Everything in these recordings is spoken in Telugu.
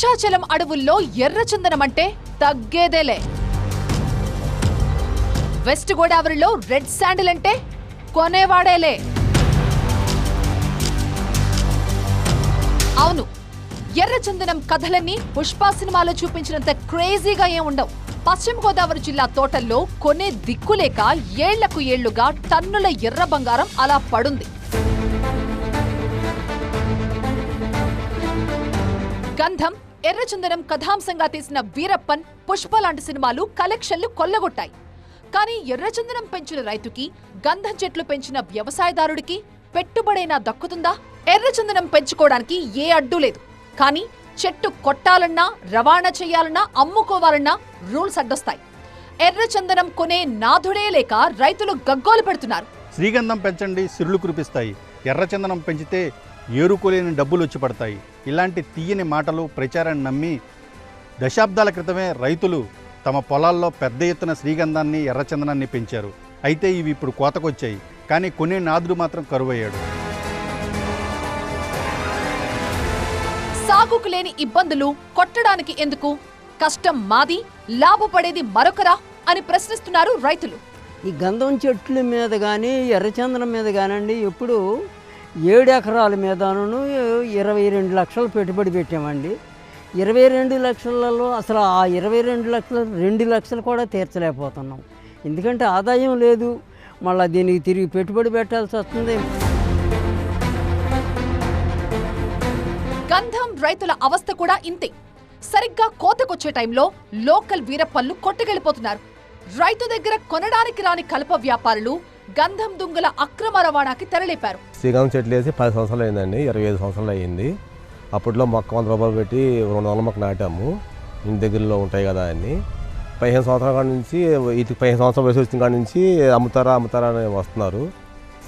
శేషాచలం అడవుల్లో ఎర్రచందనం అంటే తగ్గేదేలే. వెస్ట్ గోదావరిలో రెడ్ శాండిల్ అంటే కొనేవాడేలే. అవును ఎర్రచందనం కథలన్నీ పుష్ప సినిమాలో చూపించినంత క్రేజీగా ఏం ఉండవు. పశ్చిమ గోదావరి జిల్లా తోటల్లో కొనే దిక్కులేక ఏళ్ళకు ఏళ్ళుగా టన్నుల ఎర్ర బంగారం అలా పడుంది. గంధం ఎర్రచందనం కథాంశంగా తీసిన వీరప్పన్ పుష్ప లాంటి సినిమాలు కలెక్షన్లు కొల్లగొట్టాయి. కానీ ఎర్రచందనం పెంచిన రైతుకి గంధం చెట్లు పెంచిన వ్యవసాయదారుడికి పెట్టుబడైనా దక్కుతుందా? ఎర్రచందనం పెంచుకోవడానికి ఏ అడ్డు లేదు. కానీ చెట్టు కొట్టాలన్నా రవాణా చేయాలన్నా అమ్ముకోవాలన్నా రూల్స్ అడ్డొస్తాయి. ఎర్రచందనం కొనే నాథుడే లేక రైతులు గగ్గోలు పెడుతున్నారు. శ్రీగంధం పెంచండి సిరులు కురిపిస్తాయి. ఎర్రచందనం పెంచితే ఏరుకోలేని డబ్బులు వచ్చి పడతాయి. ఇలాంటి తీయని మాటలు ప్రచారాన్ని నమ్మి దశాబ్దాల క్రితమే రైతులు తమ పొలాల్లో పెద్ద ఎత్తున శ్రీగంధాన్ని ఎర్రచందనాన్ని పెంచారు. అయితే ఇవి ఇప్పుడు కోతకొచ్చాయి. కానీ కొనే నాదుడు మాత్రం కరువయ్యాడు. సాగుకు లేని ఇబ్బందులు కొట్టడానికి ఎందుకు? కష్టం మాది లాభపడేది మరొకరా అని ప్రశ్నిస్తున్నారు రైతులు. ఈ గంధం చెట్ల మీద కానీ ఎర్రచందనం మీద కానండి ఎప్పుడు ఏడు ఎకరాల మీదను ఇరవై రెండు లక్షలు పెట్టుబడి పెట్టామండి. ఇరవై రెండు లక్షలలో అసలు ఆ ఇరవై రెండు లక్షలు రెండు లక్షలు కూడా తీర్చలేకపోతున్నాం. ఎందుకంటే ఆదాయం లేదు. మళ్ళీ దీనికి తిరిగి పెట్టుబడి పెట్టాల్సి వస్తుంది. గంధం రైతుల అవస్థ కూడా ఇంతే. సరిగ్గా కోతకొచ్చే టైంలో లోకల్ వీరప్పన్లు కొట్టుకెళ్ళిపోతున్నారు. రైతు దగ్గర కొనడానికి రాని కలప వ్యాపారులు గంధం దుంగల అక్రమ రవాణాకి తెరలేపారు. శ్రీకాంత్ చెట్లు వేసి పది సంవత్సరాలు అయిందండి ఇరవై ఐదు సంవత్సరాలు అయ్యింది అప్పట్లో మొక్క వంద రూపాయలు పెట్టి రెండు వందల మొక్క నాటాము. ఇంటి దగ్గరలో ఉంటాయి కదా అని పదిహేను సంవత్సరాల కాడ నుంచి ఇటు పదిహేను సంవత్సరాల వయసు వచ్చిన కాడ నుంచి అమ్ముతారా అమ్ముతారా అని వస్తున్నారు.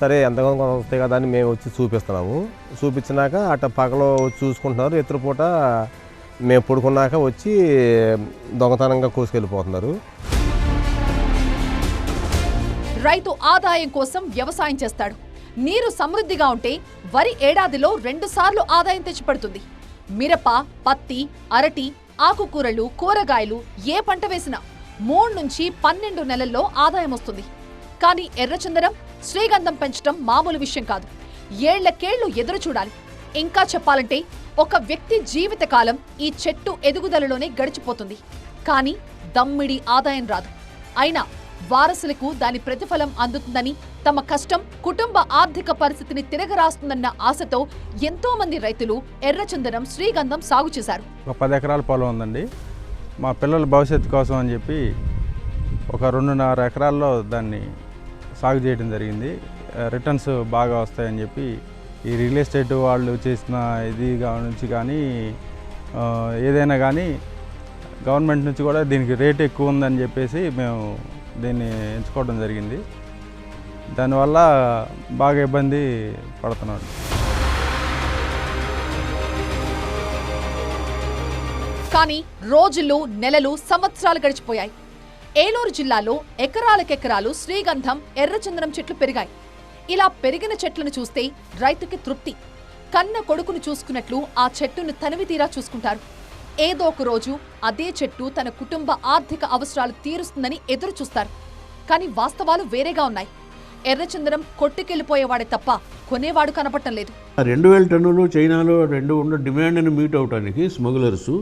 సరే ఎంతగానో వస్తాయి కదా అని మేము వచ్చి చూపిస్తున్నాము. చూపించినాక అట్ట పగలో చూసుకుంటున్నారు. ఎత్తుల పూట మేము పడుకున్నాక వచ్చి దొంగతనంగా కోసుకెళ్ళిపోతున్నారు. రైతు ఆదాయం కోసం వ్యవసాయం చేస్తాడు. నీరు సమృద్ధిగా ఉంటే వరి ఏడాదిలో రెండు సార్లు ఆదాయం తెచ్చిపెడుతుంది. మిరప పత్తి అరటి ఆకుకూరలు కూరగాయలు ఏ పంట వేసినా మూడు నుంచి పన్నెండు నెలల్లో ఆదాయం వస్తుంది. కానీ ఎర్రచందనం శ్రీగంధం పెంచడం మామూలు విషయం కాదు. ఏళ్ళకేళ్ళు ఎదురు చూడాలి. ఇంకా చెప్పాలంటే ఒక వ్యక్తి జీవితకాలం ఈ చెట్టు ఎదుగుదలలోనే గడిచిపోతుంది. కానీ దమ్మిడి ఆదాయం రాదు. అయినా వారసులకు దాని ప్రతిఫలం అందుతుందని తమ కష్టం కుటుంబ ఆర్థిక పరిస్థితిని తిరగరాస్తుందన్న ఆశతో ఎంతో మంది రైతులు ఎర్రచందనం శ్రీగంధం సాగు చేశారు. ఒక పది ఎకరాల పొలం ఉందండి. మా పిల్లల భవిష్యత్తు కోసం అని చెప్పి ఒక రెండున్నర ఎకరాల్లో దాన్ని సాగు చేయడం జరిగింది. రిటర్న్స్ బాగా వస్తాయని చెప్పి ఈ రియల్ ఎస్టేట్ వాళ్ళు చేసిన ఇది నుంచి కానీ ఏదైనా కానీ గవర్నమెంట్ నుంచి కూడా దీనికి రేట్ ఎక్కువ ఉందని చెప్పేసి మేము దీన్ని ఎంచుకోవడం జరిగింది. దానివల్ల బాగా ఇబ్బంది పడుతున్నాడు. కానీ రోజులు నెలలు సంవత్సరాలు గడిచిపోయాయి. ఏలూరు జిల్లాలో ఎకరాలకెకరాలు శ్రీగంధం ఎర్రచందనం చెట్లు పెరిగాయి. ఇలా పెరిగిన చెట్లను చూస్తే రైతుకి తృప్తి. కన్న కొడుకును చూసుకున్నట్లు ఆ చెట్టును తనివి తీరా చూసుకుంటారు. ఏదో ఒక రోజు అదే చెట్టు తన కుటుంబ ఆర్థిక అవసరాలు తీరుస్తుందని ఎదురు చూస్తారు. కానీ వాస్తవాలు వేరేగా ఉన్నాయి. ఎర్రచందనం కొట్టుకెళ్ళిపోయేవాడే తప్ప కొనేవాడు కనపడటం లేదు. రెండు వేల టన్నులు చైనాలో రెండు ఉన్న డిమాండ్ని మీట్ అవడానికి స్మగ్లర్స్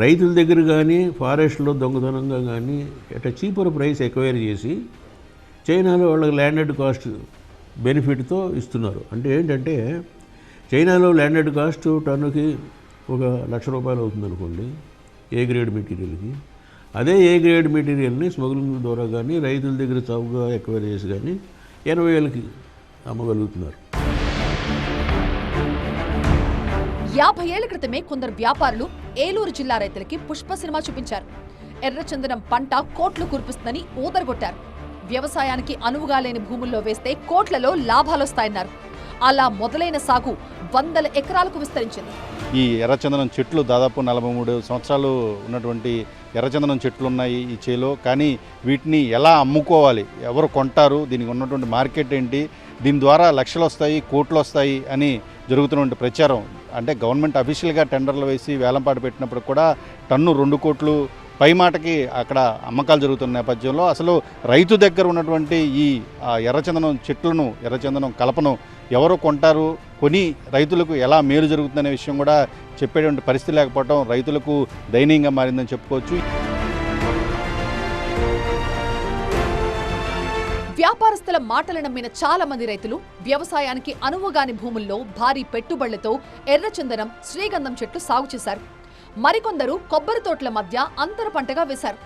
రైతుల దగ్గర కానీ ఫారెస్ట్లో దొంగతనంగా కానీ అట్లా చీపర్ ప్రైస్ ఎక్వైర్ చేసి చైనాలో వాళ్ళకి ల్యాండెడ్ కాస్ట్ బెనిఫిట్తో ఇస్తున్నారు. అంటే ఏంటంటే చైనాలో ల్యాండెడ్ కాస్ట్ టన్నుకి ఒక లక్ష రూపాయలు అవుతుంది అనుకోండి ఏ గ్రేడ్ మెటీరియల్కి అదే ఏ గ్రేడ్ మెటీరియల్ని స్మగ్లింగ్ ద్వారా కానీ రైతుల దగ్గర చౌకగా ఎక్వైర్ చేసి కానీ ఎనభై వేలకి అమ్మగలుగుతున్నారు. యాభై ఏళ్ళ క్రితమే కొందరు వ్యాపారులు ఏలూరు జిల్లా రైతులకి పుష్ప సినిమా చూపించారు. ఎర్రచందనం పంట కోట్లు కురిపిస్తుందని ఊదరగొట్టారు. వ్యవసాయానికి అనువుగా లేని భూముల్లో వేస్తే కోట్లలో లాభాలొస్తాయన్నారు. అలా మొదలైన సాగు వందల ఎకరాలకు విస్తరించింది. ఈ ఎర్రచందనం చెట్లు దాదాపు నలభై మూడు సంవత్సరాలు ఉన్నటువంటి ఎర్రచందనం చెట్లు ఉన్నాయి ఈ చేలో. కానీ వీటిని ఎలా అమ్ముకోవాలి? ఎవరు కొంటారు? దీనికి ఉన్నటువంటి మార్కెట్ ఏంటి? దీని ద్వారా లక్షలు వస్తాయి కోట్లు వస్తాయి అని జరుగుతున్నటువంటి ప్రచారం. అంటే గవర్నమెంట్ అఫీషియల్గా టెండర్లు వేసి వేలంపాటు పెట్టినప్పుడు కూడా టన్ను రెండు కోట్లు పై మాటకి అక్కడ అమ్మకాలు జరుగుతున్న నేపథ్యంలో అసలు రైతు దగ్గర ఉన్నటువంటి ఈ ఆ, ఎర్రచందనం చెట్లను ఎర్రచందనం కలపను ఎవరు కొంటారు కొని రైతులకు ఎలా మేలు జరుగుతుందనే విషయం కూడా చెప్పేటువంటి పరిస్థితి లేకపోవడం రైతులకు దయనీయంగా మారిందని చెప్పుకోవచ్చు. వ్యాపారస్తుల మాటలు నమ్మిన చాలా మంది రైతులు వ్యవసాయానికి అనువుగాని భూముల్లో భారీ పెట్టుబడులతో ఎర్రచందనం శ్రీగంధం చెట్లు సాగు చేశారు. మరికొందరు కొబ్బరి తోటల మధ్య అంతర పంటగా వేశారు.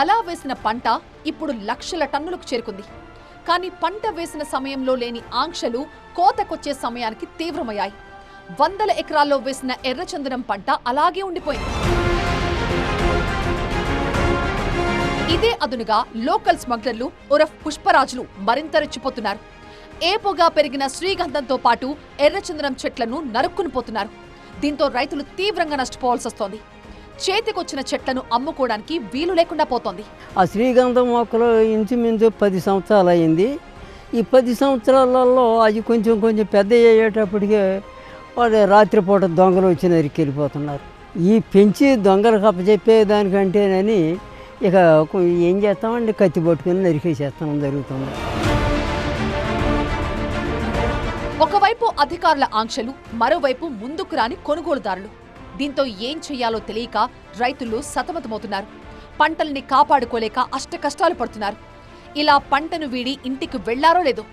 అలా వేసిన పంట ఇప్పుడు లక్షల టన్నులకు చేరుకుంది. కానీ పంట వేసిన సమయంలో లేని ఆంక్షలు కోతకొచ్చే సమయానికి తీవ్రమయ్యాయి. వందల ఎకరాల్లో వేసిన ఎర్రచందనం పంట అలాగే ఉండిపోయింది. ఇదే అదునుగా లోకల్ స్మగ్లర్లు ఉరఫ్ పుష్పరాజులు మరింత రెచ్చిపోతున్నారు. ఏపుగా పెరిగిన శ్రీగంధంతో పాటు ఎర్రచందనం చెట్లను నరుక్కుని పోతున్నారు దీంతో రైతులు తీవ్రంగా నష్టపోవాల్సి వస్తోంది చేతికొచ్చిన చెట్లను అమ్ముకోవడానికి వీలు లేకుండా పోతోంది. ఆ శ్రీగంధం మొక్కలు ఇంచుమించు పది సంవత్సరాలు అయింది. ఈ పది సంవత్సరాలలో అది కొంచెం కొంచెం పెద్ద అయ్యేటప్పటికే వాడు రాత్రిపూట దొంగలు వచ్చి నరికి వెళ్ళిపోతున్నారు. ఈ పెంచి దొంగలకు అప్పచెప్పే దానికంటేనని ఇక ఏం చేస్తామండి? కత్తి పట్టుకుని నరికేసేస్తాం జరుగుతుంది. ఒకవైపు అధికారుల ఆంక్షలు మరోవైపు ముందుకు రాని కొనుగోలుదారులు. దీంతో ఏం చేయాలో తెలియక రైతులు సతమతమవుతున్నారు. పంటల్ని కాపాడుకోలేక అష్ట కష్టాలు పడుతున్నారు. ఇలా పంటను వీడి ఇంటికి వెళ్ళారో లేదో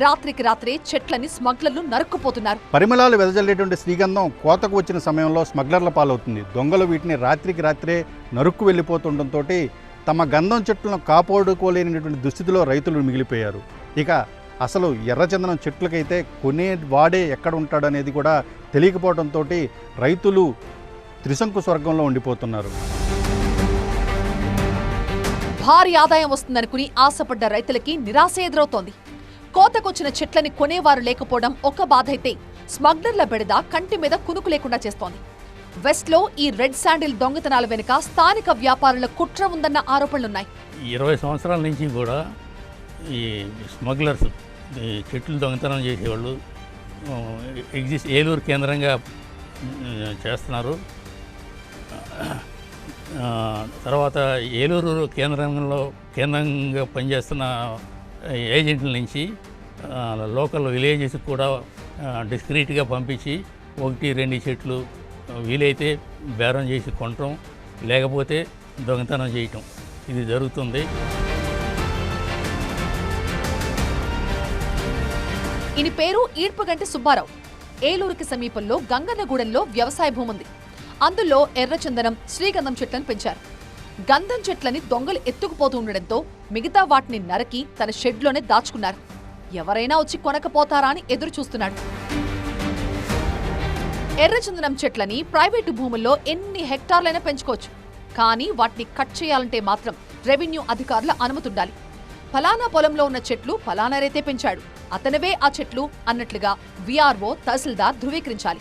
రాత్రికి రాత్రే చెట్లని స్మగ్లర్లు నరుక్కుపోతున్నారు. పరిమళాలు వెదజల్లేటువంటి శ్రీగంధం కోతకు వచ్చిన సమయంలో స్మగ్లర్ల పాలవుతుంది. దొంగలు వీటిని రాత్రికి రాత్రే నరుక్కు వెళ్ళిపోతుండటంతో తమ గంధం చెట్లను కాపాడుకోలేనటువంటి దుస్థితిలో రైతులు మిగిలిపోయారు. ఇక అసలు ఎర్రచందనం చెట్లకైతే కొనే వాడే ఎక్కడ ఉంటాడనేది కూడా తెలియకపోవడంతో రైతులు త్రిశంకు స్వర్గంలో ఉండిపోతున్నారు. భారీ ఆదాయం వస్తుందనుకుని ఆశపడ్డ రైతులకి నిరాశ ఎదురవుతోంది. కోతకొచ్చిన చెట్లని కొనేవారు లేకపోవడం ఒక బాధ అయితే స్మగ్లర్ల బెడద కంటి మీద కునుకు లేకుండా చేస్తోంది. వెస్ట్లో ఈ రెడ్ శాండిల్ దొంగతనాల వెనుక స్థానిక వ్యాపారుల కుట్ర ఉందన్న ఆరోపణలున్నాయి. ఇరవై సంవత్సరాల నుంచి కూడా ఈ స్మగ్లర్స్ ఈ చెట్లు దొంగతనం చేసేవాళ్ళు ఎగ్జిస్ట్ ఏలూరు కేంద్రంగా చేస్తున్నారు. తర్వాత ఏలూరు కేంద్రంలో కేంద్రంగా పనిచేస్తున్న ఏజెంట్ల నుంచి లోకల్ విలేజెస్ కూడా డిస్క్రీట్గా పంపించి ఒకటి రెండు చెట్లు వీలైతే బేరం చేసి కొనటం లేకపోతే దొంగతనం చేయటం. ఇది జరుగుతుంది. ఈయన పేరు ఈడ్పగంటి సుబ్బారావు. ఏలూరుకి సమీపంలో గంగన్నగూడెంలో వ్యవసాయ భూమి ఉంది అందులో ఎర్రచందనం శ్రీగంధం చెట్లను పెంచారు. గంధం చెట్లని దొంగలు ఎత్తుకుపోతూ ఉండడంతో మిగతా వాటిని నరకి తన షెడ్లోనే దాచుకున్నారు. ఎవరైనా వచ్చి కొనకపోతారా అని ఎదురు చూస్తున్నాడు ఎర్రచందనం చెట్లని ప్రైవేటు భూముల్లో ఎన్ని హెక్టార్లైనా పెంచుకోవచ్చు. కానీ వాటిని కట్ చేయాలంటే మాత్రం రెవెన్యూ అధికారుల అనుమతి ఉండాలి. ఫలానా పొలంలో ఉన్న చెట్లు ఫలానా రైతే పెంచాడు. అతనివే ఆ చెట్లు అన్నట్లుగా విఆర్ఓ తహసీల్దార్ ధృవీకరించాలి.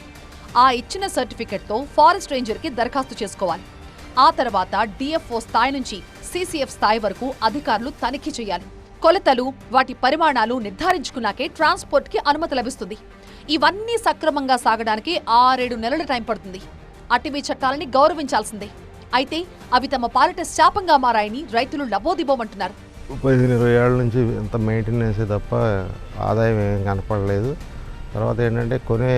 ఆ ఇచ్చిన సర్టిఫికెట్తో ఫారెస్ట్ రేంజర్కి దరఖాస్తు చేసుకోవాలి. ఆ తర్వాత డిఎఫ్ఓ స్థాయి నుంచి సీసీఎఫ్ స్థాయి వరకు అధికారులు తనిఖీ చేయాలి. కొలతలు వాటి పరిమాణాలు నిర్ధారించుకున్నాకే ట్రాన్స్పోర్ట్కి అనుమతి లభిస్తుంది. ఇవన్నీ సక్రమంగా సాగడానికి ఆరేడు నెలల టైం పడుతుంది. అటవీ చట్టాలని గౌరవించాల్సిందే. అయితే అవి తమ పాలిట శాపంగా మారాయని రైతులు లబోదిబోమంటున్నారు పదిహేను ఇరవై ఏళ్ళ నుంచి ఇంత మెయింటెనెన్స్ తప్ప ఆదాయం ఏం కనపడలేదు. తర్వాత ఏంటంటే కొనే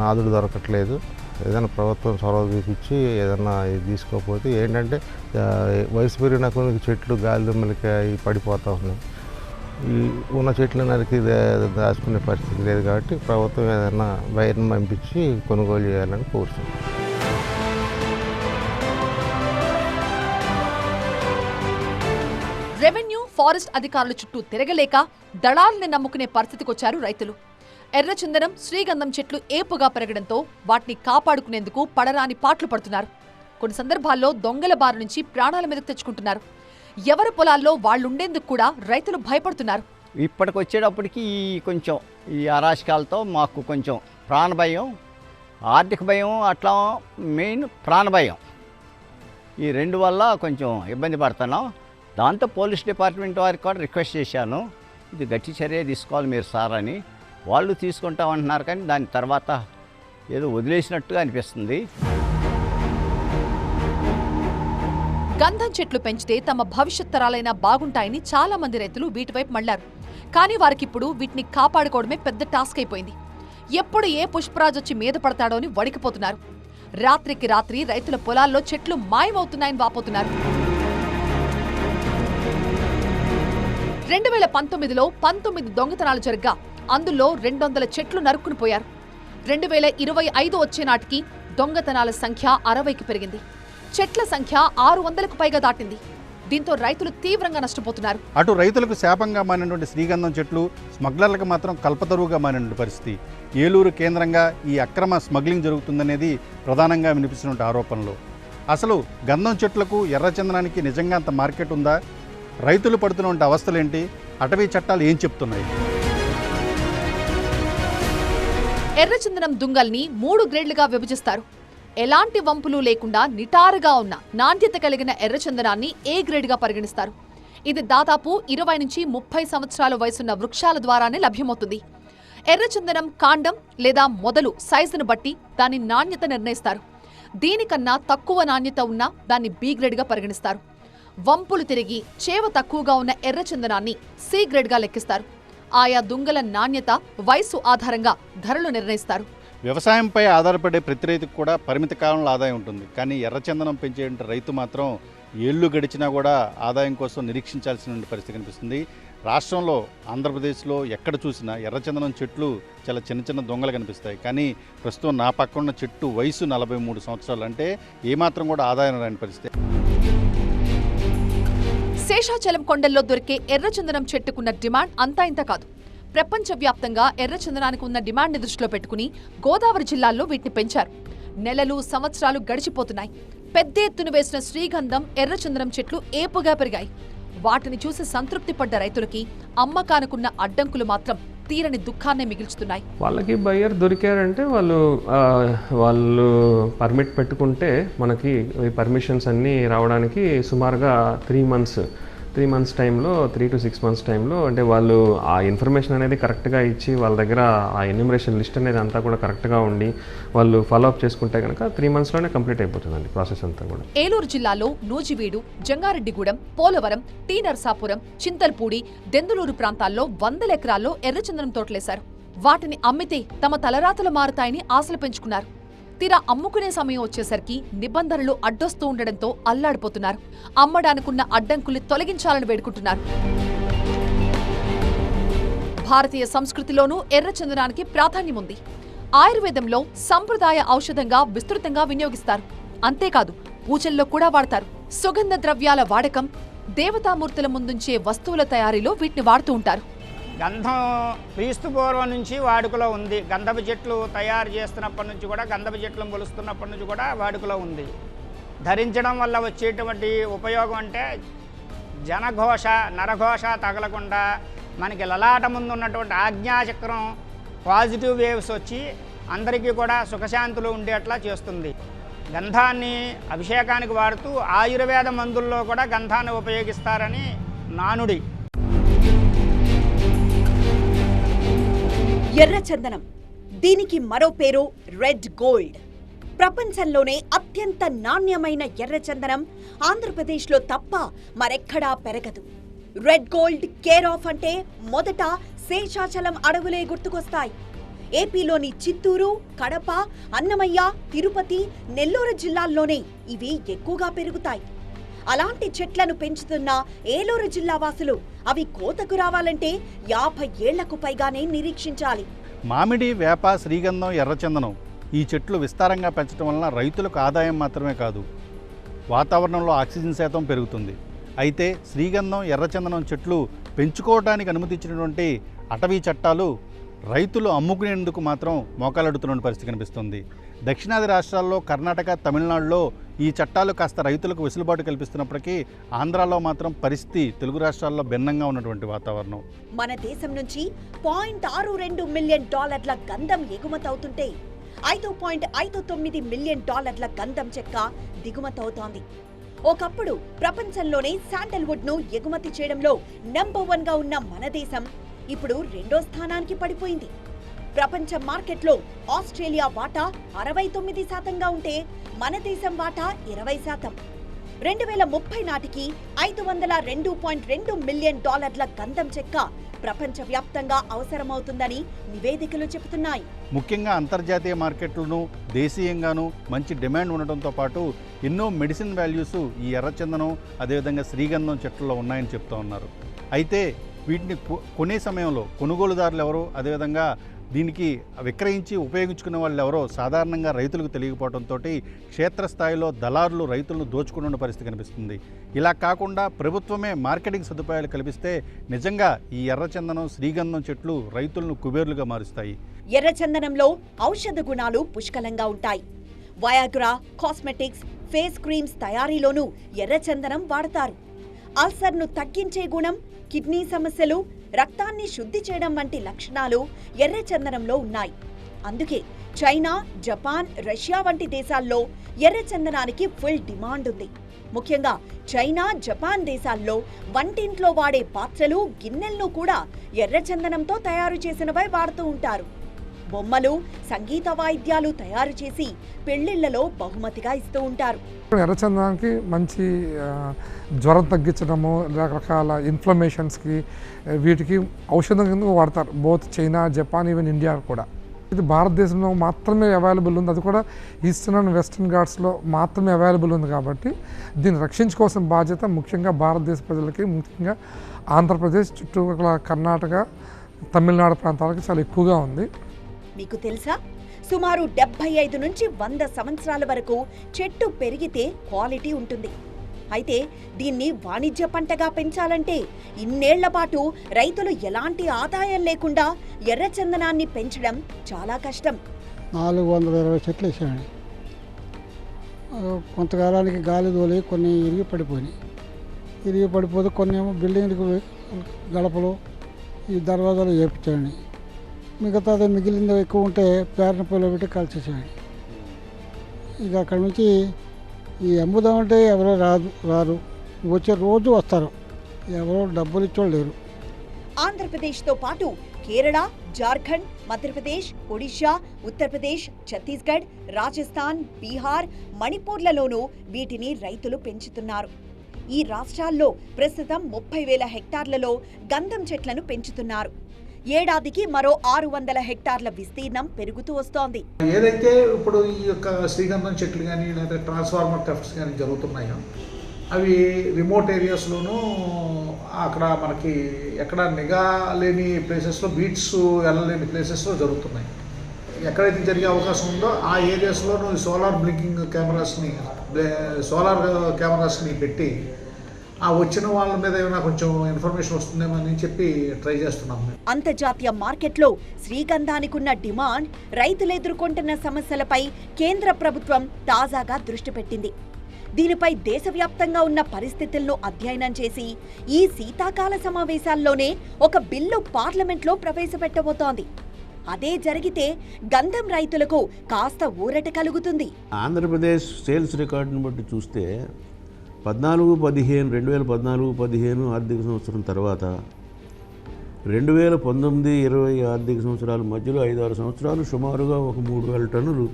నాదుడు దొరకట్లేదు. ఏదైనా ప్రభుత్వం చొరవ చూపించి ఏదైనా ఇది తీసుకోకపోతే ఏంటంటే వయసు పెరిగిన కొన్ని చెట్లు గాలి దుమ్మలకి అవి పడిపోతూ ఉన్నాయి. ఈ ఉన్న చెట్లు నరికి దాచుకునే పరిస్థితి లేదు కాబట్టి ప్రభుత్వం ఏదైనా వైర్ని పంపించి కొనుగోలు చేయాలని కోరుతుంది ఫారెస్ట్ అధికారుల చుట్టూ తిరగలేక దళాలని నమ్ముకునే పరిస్థితికొచ్చారు రైతులు. ఎర్రచందనం శ్రీగంధం చెట్లు ఏపుగా పెరగడంతో వాటిని కాపాడుకునేందుకు పడరాని పాట్లు పడుతున్నారు. కొన్ని సందర్భాల్లో దొంగల బారి నుంచి ప్రాణాల మీదకు తెచ్చుకుంటున్నారు. ఎవరి పొలాల్లో వాళ్ళుండేందుకు కూడా రైతులు భయపడుతున్నారు. ఇప్పటికొచ్చేటప్పటికి ఈ కొంచెం ఈ అరాచకాలతో మాకు కొంచెం ప్రాణభయం ఆర్థిక భయం అట్లా మెయిన్ ప్రాణ భయం. ఈ రెండు వల్ల కొంచెం ఇబ్బంది పడుతున్నాం. దాంతో పోలీస్ డిపార్ట్మెంట్ వారికి కూడా రిక్వెస్ట్ చేశాను ఇది గట్టి చర్య తీసుకోవాలి మీరు సార్ అని. వాళ్ళు తీసుకుంటామంటున్నారు కానీ దాని తర్వాత ఏదో వదిలేసినట్టుగా అనిపిస్తుంది. గంధం చెట్లు పెంచితే తమ భవిష్యత్ తరాలైనా బాగుంటాయని చాలా మంది రైతులు వీటివైపు మళ్ళారు కానీ వారికిప్పుడు వీటిని కాపాడుకోవడమే పెద్ద టాస్క్ అయిపోయింది. ఎప్పుడు ఏ పుష్పరాజు వచ్చి మీద పడతాడో అని వడికిపోతున్నారు రాత్రికి రాత్రి రైతుల పొలాల్లో చెట్లు మాయమవుతున్నాయని వాపోతున్నారు. రెండు వేల పంతొమ్మిదిలో పంతొమ్మిది దొంగతనాలు జరగ్గా. అందులో రెండు వందల చెట్లు నరుక్కుని పోయారు. రెండు వేల ఇరవై ఐదు వచ్చే నాటికి దొంగతనాల సంఖ్య అరవైకి పెరిగింది. చెట్ల సంఖ్య ఆరు వందలకు పైగా దాటింది. దీంతో రైతులు తీవ్రంగా నష్టపోతున్నారు. అటు రైతులకు శాపంగా మారినటువంటి శ్రీగంధం చెట్లు స్మగ్లర్లకు మాత్రం కల్పతరువుగా మారినటువంటి పరిస్థితి. ఏలూరు కేంద్రంగా ఈ అక్రమ స్మగ్లింగ్ జరుగుతుందనేది ప్రధానంగా వినిపిస్తున్న ఆరోపణలు. అసలు గంధం చెట్లకు ఎర్రచందనానికి నిజంగా అంత మార్కెట్ ఉందా? రైతులు పడుతున్నటువంటి అవస్థలేంటి? అటవీ చట్టాలు ఏం చెప్తున్నాయి? ఎర్రచందనం దుంగల్ని మూడు గ్రేడ్లుగా విభజిస్తారు. ఎలాంటి వంపులు లేకుండా నిటారుగా ఉన్న నాణ్యత కలిగిన ఎర్రచందనాన్ని ఏ గ్రేడ్గా పరిగణిస్తారు? ఇది దాదాపు ఇరవై నుంచి ముప్పై సంవత్సరాల వయసున్న వృక్షాల ద్వారానే లభ్యమవుతుంది. ఎర్రచందనం కాండం లేదా మొదలు సైజును బట్టి దాని నాణ్యత నిర్ణయిస్తారు. దీనికన్నా తక్కువ నాణ్యత ఉన్న దాన్ని బి గ్రేడ్గా పరిగణిస్తారు. వంపులు తిరిగి చేవ తక్కువగా ఉన్న ఎర్రచందనాన్ని సి గ్రేడ్గా లెక్కిస్తారు. ఆయా దుంగల నాణ్యత వయసు ఆధారంగా ధరలు నిర్ణయిస్తారు. వ్యవసాయంపై ఆధారపడే ప్రతి రైతుకు కూడా పరిమిత కాలంలో ఆదాయం ఉంటుంది. కానీ ఎర్రచందనం పెంచే రైతు మాత్రం ఏళ్ళు గడిచినా కూడా ఆదాయం కోసం నిరీక్షించాల్సిన పరిస్థితి కనిపిస్తుంది. రాష్ట్రంలో ఆంధ్రప్రదేశ్లో ఎక్కడ చూసినా ఎర్రచందనం చెట్లు చాలా చిన్న చిన్న దొంగలు కనిపిస్తాయి. కానీ ప్రస్తుతం నా పక్కన ఉన్న చెట్టు వయసు నలభై మూడు సంవత్సరాలు అంటే ఏమాత్రం కూడా ఆదాయం రాని పరిస్థితి. శేషాచలం కొండల్లో దొరికే ఎర్రచందనం చెట్టుకున్న డిమాండ్ అంతా ఇంత కాదు. ప్రపంచవ్యాప్తంగా ఎర్రచందనానికి ఉన్న డిమాండ్ని దృష్టిలో పెట్టుకుని గోదావరి జిల్లాల్లో వీటిని పెంచారు. నెలలు సంవత్సరాలు గడిచిపోతున్నాయి. పెద్ద ఎత్తున వేసిన శ్రీగంధం ఎర్రచందనం చెట్లు ఏపుగా పెరిగాయి. వాటిని చూసి సంతృప్తి పడ్డ రైతులకి అమ్మకానుకున్న అడ్డంకులు మాత్రం తీరని దుఃఖాన్నే మిగిల్చుతున్నాయి. వాళ్ళకి బయ్యర్ దొరికారంటే వాళ్ళు వాళ్ళు పర్మిట్ పెట్టుకుంటే మనకి పర్మిషన్స్ అన్నీ రావడానికి సుమారుగా త్రీ మంత్స్ త్రీ మంత్స్ టైంలో త్రీ టు సిక్స్ మంత్స్ టైంలో అంటే వాళ్ళు ఆ ఇన్ఫర్మేషన్ అనేది కరెక్ట్గా ఇచ్చి వాళ్ళ దగ్గర ఆ ఎన్యూమరేషన్ లిస్ట్ అనేది అంతా కూడా కరెక్ట్గా ఉండి వాళ్ళు ఫాలో అప్ చేసుకుంటే కనుక త్రీ మంత్స్లోనే కంప్లీట్ అయిపోతుందండి ప్రాసెస్ అంతా కూడా. ఏలూరు జిల్లాలో నూజివీడు జంగారెడ్డిగూడెం పోలవరం టీ నర్సాపురం చింతల్పూడి దెందులూరు ప్రాంతాల్లో వందల ఎకరాల్లో ఎర్రచందనం తోటలేశారు. వాటిని అమ్మితే తమ తలరాతలు మారుతాయని ఆశలు పెంచుకున్నారు. తీరా అమ్ముకునే సమయం వచ్చేసరికి నిబంధనలు అడ్డొస్తూ ఉండడంతో అల్లాడిపోతున్నారు. అమ్మడానికున్న అడ్డంకుల్ని తొలగించాలని వేడుకుంటున్నారు. భారతీయ సంస్కృతిలోనూ ఎర్రచందనానికి ప్రాధాన్యం ఉంది ఆయుర్వేదంలో సంప్రదాయ ఔషధంగా విస్తృతంగా వినియోగిస్తారు. అంతేకాదు పూజల్లో కూడా వాడతారు. సుగంధ ద్రవ్యాల వాడకం దేవతామూర్తుల ముందుంచే వస్తువుల తయారీలో వీటిని వాడుతూ ఉంటారు. గంధం క్రీస్తు పూర్వం నుంచి వాడుకలో ఉంది. గంధపు చెట్లు తయారు చేస్తున్నప్పటి నుంచి కూడా గంధపు చెట్లు మొలుస్తున్నప్పటి నుంచి కూడా వాడుకలో ఉంది. ధరించడం వల్ల వచ్చేటువంటి ఉపయోగం అంటే జనఘోష నరఘోష తగలకుండా మనకి లలాట ముందు ఉన్నటువంటి ఆజ్ఞాచక్రం పాజిటివ్ వేవ్స్ వచ్చి అందరికీ కూడా సుఖశాంతులు ఉండేట్లా చేస్తుంది. గంధాన్ని అభిషేకానికి వాడుతూ ఆయుర్వేద మందుల్లో కూడా గంధాన్ని ఉపయోగిస్తారని నానుడి. ఎర్రచందనం దీనికి మరో పేరు రెడ్ గోల్డ్. ప్రపంచంలోనే అత్యంత నాణ్యమైన ఎర్రచందనం ఆంధ్రప్రదేశ్లో తప్ప మరెక్కడా పెరగదు. రెడ్ గోల్డ్ కేర్ ఆఫ్ అంటే మొదట శేషాచలం అడవులే గుర్తుకొస్తాయి. ఏపీలోని చిత్తూరు కడప అన్నమయ్య తిరుపతి నెల్లూరు జిల్లాల్లోనే ఇవి ఎక్కువగా పెరుగుతాయి. అలాంటి చెట్లను పెంచుతున్న ఏలూరు జిల్లా వాసులు అవి కోతకు రావాలంటే యాభై ఏళ్ళకు పైగానే నిరీక్షించాలి. మామిడి వేప శ్రీగంధం ఎర్రచందనం ఈ చెట్లు విస్తారంగా పెంచడం వలన రైతులకు ఆదాయం మాత్రమే కాదు వాతావరణంలో ఆక్సిజన్ శాతం పెరుగుతుంది. అయితే శ్రీగంధం ఎర్రచందనం చెట్లు పెంచుకోవడానికి అనుమతించినటువంటి అటవీ చట్టాలు రైతులు అమ్ముకునేందుకు మాత్రం మోకాలడుతున్న పరిస్థితి కనిపిస్తుంది. దక్షిణాది రాష్ట్రాల్లో కర్ణాటక తమిళనాడులో ఈ చట్టాలు కాస్త రైతులకు వెసులుబాటు కల్పిస్తున్నప్పటికీ ఆంధ్రాలో మాత్రం పరిస్థితి తెలుగు రాష్ట్రాల్లో భిన్నంగా ఉన్నటువంటి వాతావరణం. మన దేశం నుంచి పాయింట్ ఆరు రెండు మిలియన్ డాలర్ల గంధం ఎగుమతవుతుంటే ఐదు పాయింట్ ఐదు తొమ్మిది మిలియన్ డాలర్ల గంధం చెక్క దిగుమతవుతోంది. ఒకప్పుడు ప్రపంచంలోనే శాండల్వుడ్ను ఎగుమతి చేయడంలో నెంబర్ వన్గా ఉన్న మన దేశం ఇప్పుడు రెండో స్థానానికి పడిపోయింది. ప్రపంచ మార్కెట్లో ఆస్ట్రేలియా వాటా అరవై తొమ్మిది శాతంగా ఉంటే మన దేశం వాటా ఇరవై శాతం. రెండు వేల ముప్పై నాటికి ఐదు వందల రెండు పాయింట్ రెండు మిలియన్ డాలర్ల గంధం చెక్క ప్రపంచవ్యాప్తంగా అవసరమవుతుందని నివేదికలు చెబుతున్నాయి. ముఖ్యంగా అంతర్జాతీయ మార్కెట్లను దేశీయంగాను మంచి డిమాండ్ ఉండటంతో పాటు ఎన్నో మెడిసిన్ వాల్యూస్ ఈ ఎర్రచందనం అదేవిధంగా శ్రీగంధం చెట్లలో ఉన్నాయని చెప్తూ ఉన్నారు. అయితే వీటిని కొ- కొనే సమయంలో కొనుగోలుదారులు ఎవరు? అదేవిధంగా దీనికి విక్రయించి ఉపయోగించుకునే వాళ్ళు ఎవరో సాధారణంగా రైతులకు తెలియకపోవడంతో క్షేత్రస్థాయిలో దళారులు రైతులను దోచుకున్న పరిస్థితి కనిపిస్తుంది. ఇలా కాకుండా ప్రభుత్వమే మార్కెటింగ్ సదుపాయాలు కల్పిస్తే నిజంగా ఈ ఎర్రచందనం శ్రీగంధం చెట్లు రైతులను కుబేరులుగా మారుస్తాయి. ఎర్రచందనంలో ఔషధ గుణాలు పుష్కలంగా ఉంటాయి. వయాగ్రా కాస్మెటిక్స్ ఫేస్ క్రీమ్స్ తయారీలోనూ ఎర్రచందనం వాడతారు. అల్సర్ను తగ్గించే గుణం కిడ్నీ సమస్యలు రక్తాన్ని శుద్ధి చేయడం వంటి లక్షణాలు ఎర్రచందనంలో ఉన్నాయి. అందుకే చైనా జపాన్ రష్యా వంటి దేశాల్లో ఎర్రచందనానికి ఫుల్ డిమాండ్ ఉంది. ముఖ్యంగా చైనా జపాన్ దేశాల్లో వంటింట్లో వాడే పాత్రలు గిన్నెలను కూడా ఎర్రచందనంతో తయారు చేసినవై వాడుతూ ఉంటారు. బొమ్మలు సంగీత వాయిద్యాలు తయారు చేసి పెళ్ళిళ్ళలో బహుమతిగా ఇస్తూ ఉంటారు. ఎర్రచందనానికి మంచి జ్వరం తగ్గించడము రకరకాల ఇన్ఫ్లమేషన్స్కి వీటికి ఔషధం కింద వాడతారు. Both China Japan even India కూడా. ఇది భారతదేశంలో మాత్రమే అవైలబుల్ ఉంది. అది కూడా ఈస్టర్న్ అండ్ వెస్టర్న్ ఘాట్స్లో మాత్రమే అవైలబుల్ ఉంది కాబట్టి దీన్ని రక్షించుకోవాల్సిన బాధ్యత ముఖ్యంగా భారతదేశ ప్రజలకి ముఖ్యంగా ఆంధ్రప్రదేశ్ చుట్టుపక్కల కర్ణాటక తమిళనాడు ప్రాంతాలకి చాలా ఎక్కువగా ఉంది. మీకు తెలుసా? సుమారు డెబ్బై ఐదు నుంచి వంద సంవత్సరాల వరకు చెట్టు పెరిగితే క్వాలిటీ ఉంటుంది. అయితే దీన్ని వాణిజ్య పంటగా పెంచాలంటే ఇన్నేళ్ళ పాటు రైతులు ఎలాంటి ఆదాయం లేకుండా ఎర్రచందనాన్ని పెంచడం చాలా కష్టం. నాలుగు వందల ఇరవై చెట్లు వేసాడు కొంతకాలానికి గాలి తోలి కొన్ని ఇరిగి పడిపోయినాయి. ఇరిగి పడిపోతే కొన్ని ఏమో బిల్డింగ్లకు గడపలు ఈ దర్వాజాలు చేపించాడు మిగతాది మిగిలింది ఎక్కువ ఉంటే ప్రేరణ పొలం పెట్టి కాల్చేసాడు ఇక అక్కడి నుంచి ఈ అమ్ముదామంటే ఎవరో రాదు రారు. వచ్చే రోజు వస్తారు. ఎవరో డబ్బులు ఇచ్చోళ్ళు లేరు. ఆంధ్రప్రదేశ్తో పాటు కేరళ జార్ఖండ్ మధ్యప్రదేశ్ ఒడిషా ఉత్తరప్రదేశ్ ఛత్తీస్గఢ్ రాజస్థాన్ బీహార్ మణిపూర్లలోనూ వీటిని రైతులు పెంచుతున్నారు. ఈ రాష్ట్రాల్లో ప్రస్తుతం ముప్పై వేల హెక్టార్లలో గంధం చెట్లను పెంచుతున్నారు. ఏడాదికి మరో ఆరు వందల హెక్టార్ల విస్తీర్ణం పెరుగుతూ వస్తోంది. ఏదైతే ఇప్పుడు ఈ యొక్క శ్రీగంధం చెట్లు కానీ లేదా ట్రాన్స్ఫార్మర్ టెఫ్ట్స్ కానీ జరుగుతున్నాయో అవి రిమోట్ ఏరియాస్లోనూ అక్కడ మనకి ఎక్కడ నిఘా లేని ప్లేసెస్లో బీట్స్ వెళ్ళలేని ప్లేసెస్లో జరుగుతున్నాయి. ఎక్కడైతే జరిగే అవకాశం ఉందో ఆ ఏరియాస్లోనూ సోలార్ బ్లింకింగ్ కెమెరాస్ని సోలార్ కెమెరాస్ని పెట్టి ఆ వచ్చిన వాళ్ళ మీద ఏమైనా కొంచెం ఇన్ఫర్మేషన్ వస్తుందేమో అని చెప్పి ట్రై చేస్తున్నాం అంతర్జాతీయ మార్కెట్లో శ్రీగంధానికున్న డిమాండ్ రైతులు ఎదుర్కొంటున్న సమస్యలపై కేంద్ర ప్రభుత్వం తాజాగా దృష్టి పెట్టింది. దీనిపై దేశవ్యాప్తంగా ఉన్న పరిస్థితులను అధ్యయనం చేసి ఈ శీతాకాల సమావేశాల్లోనే ఒక బిల్లు పార్లమెంట్లో ప్రవేశపెట్టబోతోంది. అదే జరిగితే గంధం రైతులకు కాస్త ఊరట కలుగుతుంది. ఆంధ్రప్రదేశ్ సేల్స్ రికార్డుని బట్టి చూస్తే పద్నాలుగు పదిహేను రెండు వేల పద్నాలుగు పదిహేను ఆర్థిక సంవత్సరం తర్వాత రెండు వేల పంతొమ్మిది ఇరవై ఆర్థిక సంవత్సరాల మధ్యలో ఐదు ఆరు సంవత్సరాలు సుమారుగా ఒక మూడు వేల టన్నులు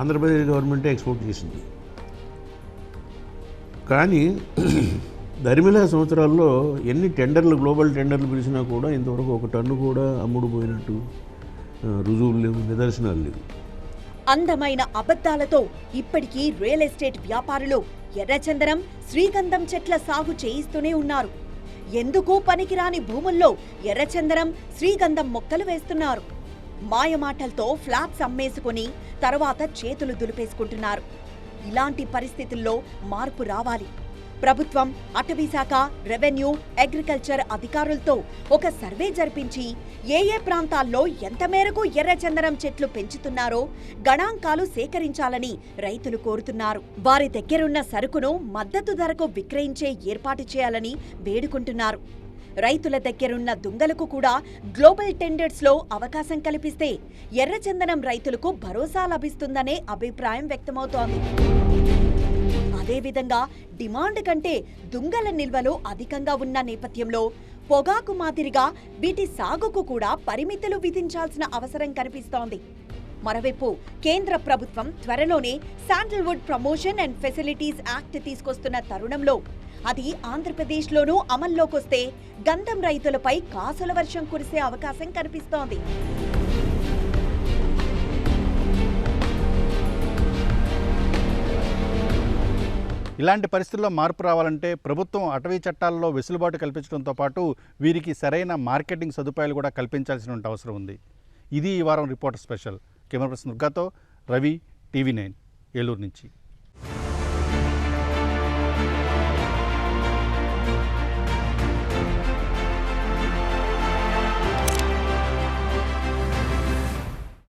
ఆంధ్రప్రదేశ్ గవర్నమెంటే ఎక్స్పోర్ట్ చేసింది. కానీ దరిమిల సంవత్సరాల్లో ఎన్ని టెండర్లు గ్లోబల్ టెండర్లు పిలిచినా కూడా ఇంతవరకు ఒక టన్ను కూడా అమ్ముడుపోయినట్టు రుజువులు లేవు నిదర్శనాలు లేవు. అందమైన అబద్ధాలతో ఇప్పటికీ రియల్ ఎస్టేట్ వ్యాపారులు ఎర్రచందనం శ్రీగంధం చెట్ల సాగు చేయిస్తూనే ఉన్నారు. ఎందుకు పనికిరాని భూముల్లో ఎర్రచందనం శ్రీగంధం మొక్కలు వేస్తున్నారు? మాయమాటలతో ఫ్లాట్స్ అమ్మేసుకుని తర్వాత చేతులు దులిపేసుకుంటున్నారు. ఇలాంటి పరిస్థితుల్లో మార్పు రావాలి. ప్రభుత్వం అటవీశాఖ రెవెన్యూ అగ్రికల్చర్ అధికారులతో ఒక సర్వే జరిపించి ఏ ఏ ప్రాంతాల్లో ఎంత మేరకు ఎర్రచందనం చెట్లు పెంచుతున్నారో గణాంకాలు సేకరించాలని రైతులు కోరుతున్నారు. వారి దగ్గరున్న సరుకును మద్దతు ధరకు విక్రయించే ఏర్పాటు చేయాలని వేడుకుంటున్నారు. రైతుల దగ్గరున్న దుంగలకు కూడా గ్లోబల్ టెండర్స్లో అవకాశం కల్పిస్తే ఎర్రచందనం రైతులకు భరోసా లభిస్తుందనే అభిప్రాయం వ్యక్తమవుతోంది. అదేవిధంగా డిమాండ్ కంటే దుంగల నిల్వలు అధికంగా ఉన్న నేపథ్యంలో పొగాకు మాదిరిగా వీటి సాగుకు కూడా పరిమితులు విధించాల్సిన అవసరం కనిపిస్తోంది. మరోవైపు కేంద్ర ప్రభుత్వం త్వరలోనే sandalwood promotion and facilities act తీసుకొస్తున్న తరుణంలో అది ఆంధ్రప్రదేశ్లోనూ అమల్లోకొస్తే గంధం రైతులపై కాసుల వర్షం కురిసే అవకాశం కనిపిస్తోంది. ఇలాంటి పరిస్థితుల్లో మార్పు రావాలంటే ప్రభుత్వం అటవీ చట్టాల్లో వెసులుబాటు కల్పించడంతో పాటు వీరికి సరైన మార్కెటింగ్ సదుపాయాలు కూడా కల్పించాల్సిన అవసరం ఉంది. ఇది ఈ వారం రిపోర్టర్ స్పెషల్. కెమెరా పర్సన్ దుర్గాతో రవి టీవీ నైన్ ఏలూరు నుంచి.